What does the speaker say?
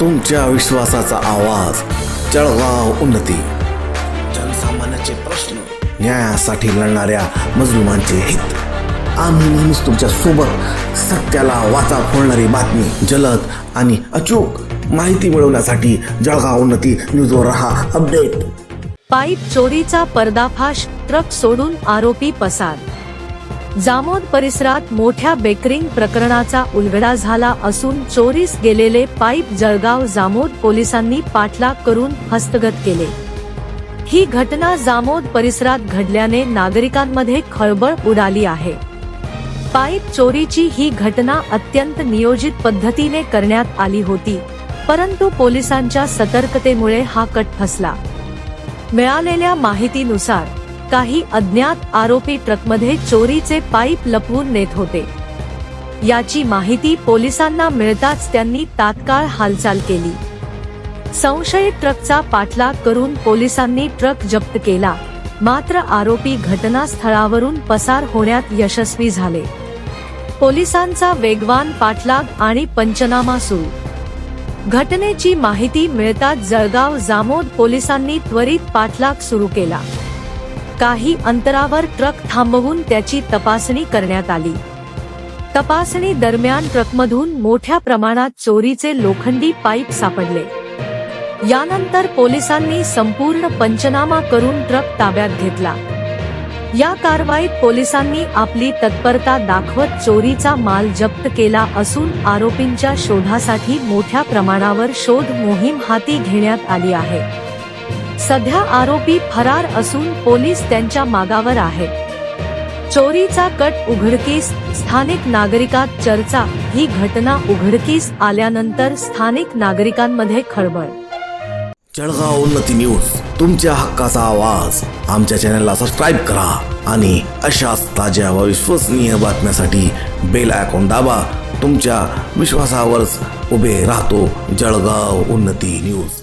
तुमच्या विश्वासाचा आवाज. जळगाव उन्नती. जनसामान्याचे प्रश्न न्यायासाठी लढणाऱ्या मजलुमांचे हित. आम्ही नेहमीच तुमच्यासोबत सत्याला वाचा फोडणारी बातमी जलद आणि अचूक माहिती मिळवण्यासाठी जळगाव उन्नती न्यूजवर रहा. अपडेट. पाईप चोरीचा पर्दाफाश ट्रक सोडून आरोपी पसार जामोद परिसरात मोठ्या बेकरिंग प्रकरणाचा उलगडा झाला असून चोरीस गेलेले पाईप जळगाव जामोद पोलिसांनी पाठलाग करून हस्तगत केले. ही घटना जामोद परिसरात घडल्याने नागरिकांमध्ये खळबळ उडाली आहे. पाईप चोरीची ही घटना अत्यंत नियोजित पद्धतीने करण्यात आली होती परंतु पोलिसांच्या सतर्कतेमुळे हा कट फसला. मिळालेल्या माहितीनुसार काही अज्ञात आरोपी ट्रकमध्ये चोरीचे पाईप लपवून नेत होते. याची माहिती पोलिसांना मिळताच त्यांनी तात्काळ हालचाल केली. संशयित ट्रकचा पाठलाग करून पोलिसांनी ट्रक जप्त केला. मात्र आरोपी घटनास्थळावरून पसार होण्यात यशस्वी झाले. पोलिसांचा वेगवान पाठलाग आणि पंचनामा सुरू. घटनेची माहिती मिळताच जळगाव जामोद पोलिसांनी त्वरित पाठलाग सुरू केला. काही अंतरावर ट्रक थांबवून त्याची तपासणी करण्यात आली. तपासणी दरम्यान ट्रकमधून मोठ्या प्रमाणात चोरीचे लोखंडी पाईप सापडले. यानंतर पोलिसांनी संपूर्ण पंचनामा करून ट्रक ताब्यात घेतला. या कारवाईत पोलिसांनी आपली तत्परता दाखवत चोरीचा माल जप्त केला असून आरोपींच्या शोधासाठी मोठ्या प्रमाणावर शोध मोहीम हाती घेण्यात आली आहे. सध्या आरोपी फरार असून पोलीस त्यांच्या मागावर आहेत. चोरीचा कट उघडकीस स्थानिक नागरिकात चर्चा ही घटना उघडकीस आल्यानंतर स्थानिक नागरिकांमध्ये खळबळ. जळगाव उन्नती न्यूज तुमच्या हक्काचा आवाज. आमच्या चॅनलला सबस्क्राईब करा आणि अशाच ताज्या व विश्वसनीय बातम्यासाठी बेल आयकॉन दाबा. तुमच्या विश्वासावरच उभे राहतो जळगाव उन्नती न्यूज.